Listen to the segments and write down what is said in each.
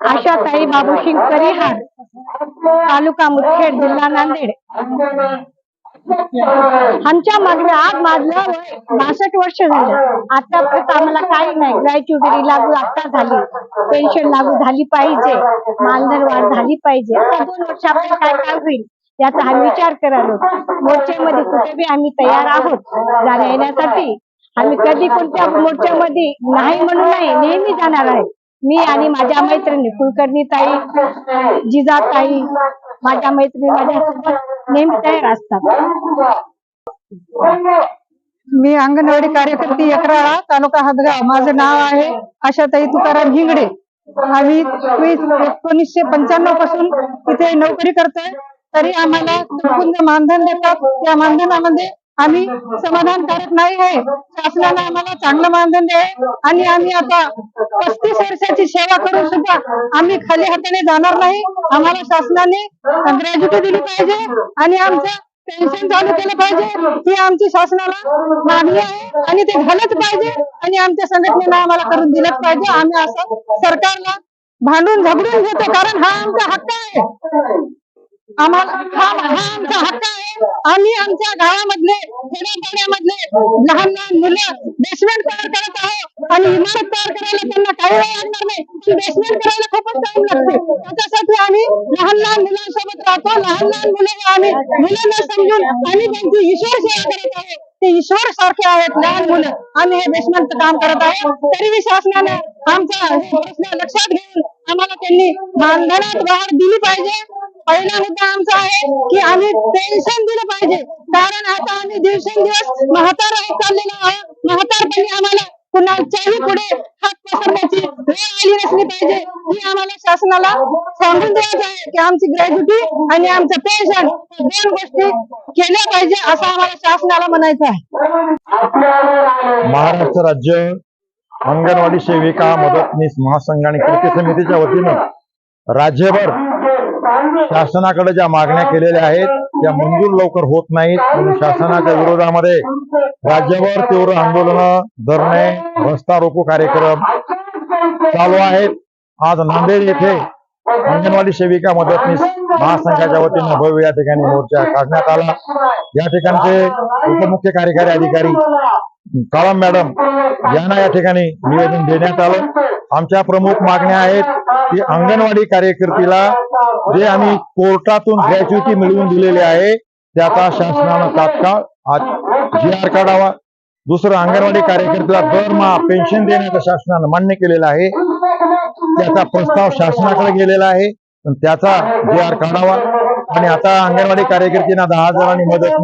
आशाताई बाबूसिंग परिहार तालुका मुदखेड जिल्हा नांदेड. आमच्या मागण्या आज माझलं बासष्ट वर्ष झालं. आतापर्यंत आम्हाला काही नाही. ग्रॅच्युटरी लागू आता झाली. पेन्शन लागू झाली पाहिजे. मानधन वाढ झाली पाहिजे. आता दोन वर्षापर्यंत काय काय होईल याचा आम्ही विचार करालो मोर्चेमध्ये कुठे बी आम्ही तयार आहोत जाण्या येण्यासाठी. आम्ही कधी कोणत्या मोर्चामध्ये नाही म्हणून नाही नेहमी जाणार आहे. मी आणि माझ्या मैत्रिणी कुलकर्णी ताई जिजाताई माझ्या मैत्रिणी माझ्यासोबत नेहमी तयार असतात. मी अंगणवाडी कार्यकर्ती यक्राळा तालुका हदगाव. माझं नाव आहे आशाताई तुकाराम हिंगडे. आम्ही वीस- एकोणीसशे पंच्याण्णवपासून इथे नोकरी करतोय. तरी आम्हाला मानधन देतात. त्या मानधनामध्ये आम्ही समाधानकारक नाही आहे. शासनानं आम्हाला चांगलं मानधन द्यावे आणि आम्ही आता पस्तीस वर्षाची सेवा करून सुद्धा आम्ही खाली हाताने जाणार नाही. आम्हाला शासनाने ग्रॅज्युटी दिली पाहिजे आणि आमचं पेन्शन चालू केलं पाहिजे. ही आमची शासनाला मागणी आहे आणि ते झालंच पाहिजे आणि आमच्या संघटनेनं आम्हाला करून दिलंच पाहिजे. आम्ही असं सरकारला भांडून झगडून घेतो कारण हा आमचा हक्क आहे. आम्हाला हा आमचा हक्क आहे. आम्ही आमच्या गावामधले खेड्यापाड्यामधले लहान लहान मुलं बेसमेंट तयार करत आहोत. आणि इमारत तयार करायला त्यांना काही वेळ लागणार नाही. पण बेसमेंट करायला खूपच टाइम लागते. त्याच्यासाठी आम्ही लहान लहान मुलांसोबत राहतो. लहान लहान मुलं आम्ही मुलांना समजून आम्ही त्यांची ईश्वर सेवा करत आहोत. ते ईश्वर सारखे आहेत लहान मुलं. आम्ही हे बेसमेंटचं काम करत आहोत. तरीही शासनाने आमचा प्रश्न लक्षात घेऊन आम्हाला त्यांनी मानधनात वाढ दिली पाहिजे. पहिला मुद्दा आमचा आहे की आम्ही पेन्शन दिलं पाहिजे. कारण आता आम्ही दिवसेंदिवस म्हातार होत चाललेलो आहोत. म्हातारपणी आम्हाला कुणाच्याही पुढे हात पसरण्याची वेळ आली नसली पाहिजे. ही आम्हाला शासनाला सांगून द्यायचं आहे की आमची ग्रॅज्युटी आणि आमचं पेन्शन दोन गोष्टी केल्या पाहिजे असं आम्हाला शासनाला म्हणायचं आहे. महाराष्ट्र राज्य अंगणवाडी सेविका मदतनीस महासंघ आणि कृती समितीच्या वतीनं राज्यभर शासनाकडे ज्या मागण्या केलेल्या आहेत त्या मंजूर लवकर होत नाहीत. म्हणून शासनाच्या विरोधामध्ये राज्यभर तीव्र आंदोलन धरणे रस्ता रोको कार्यक्रम चालू आहेत. आज नांदेड येथे अंगणवाडी सेविका मदतनीस महासंघाच्या वतीनं भव्य या ठिकाणी मोर्चा काढण्यात आला. या ठिकाणचे उपमुख्य कार्यकारी अधिकारी काळम मॅडम यांना या ठिकाणी निवेदन देण्यात आलं. आमच्या प्रमुख मागण्या आहेत की अंगणवाडी कार्यकर्तीला जे आम्ही कोर्टातून ग्रॅच्युटी मिळवून दिलेली आहे त्याचा शासनानं तात्काळ जी आर काढावा. दुसरं अंगणवाडी कार्यकर्त्याला दरमहा पेन्शन देण्याचं शासनानं मान्य केलेलं आहे. त्याचा प्रस्ताव शासनाकडे गेलेला आहे. पण त्याचा जी आर काढावा. आणि आता अंगणवाडी कार्यकर्त्यांना दहा हजारांनी मदत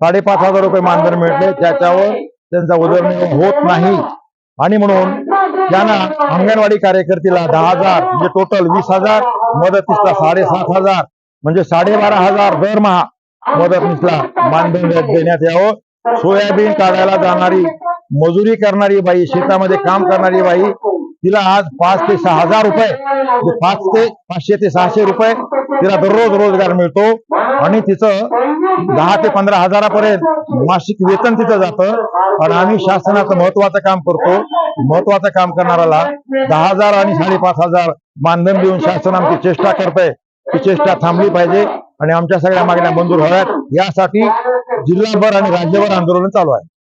साडेपाच हजार रुपये मानधन मिळते. त्याच्यावर त्यांचा उदरनिर्वाह होत नाही. आणि म्हणून त्यांना अंगणवाडी कार्यकर्तीला दहा हजार म्हणजे टोटल वीस हजार मदतीसला साडेसात हजार म्हणजे साडेबारा हजार दरमहा मदतनीसला मानधन देण्यात यावं. सोयाबीन काढायला जाणारी मजुरी करणारी बाई शेतामध्ये काम करणारी बाई तिला आज पाच ते सहा हजार रुपये. म्हणजे पाच ते पाचशे ते सहाशे रुपये तिला दररोज रोजगार मिळतो. आणि तिचं दहा ते पंधरा हजारापर्यंत मासिक वेतन तिथं जातं. आणि आम्ही शासनाचं महत्वाचं काम करतो. महत्वाचं काम करणाऱ्याला दहा हजार आणि साडेपाच हजार मानधन देऊन शासन आमची चेष्टा करतंय. ती चेष्टा थांबली पाहिजे आणि आमच्या सगळ्या मागण्या मंजूर व्हाव्यात. यासाठी जिल्हाभर आणि राज्यभर आंदोलन चालू आहे.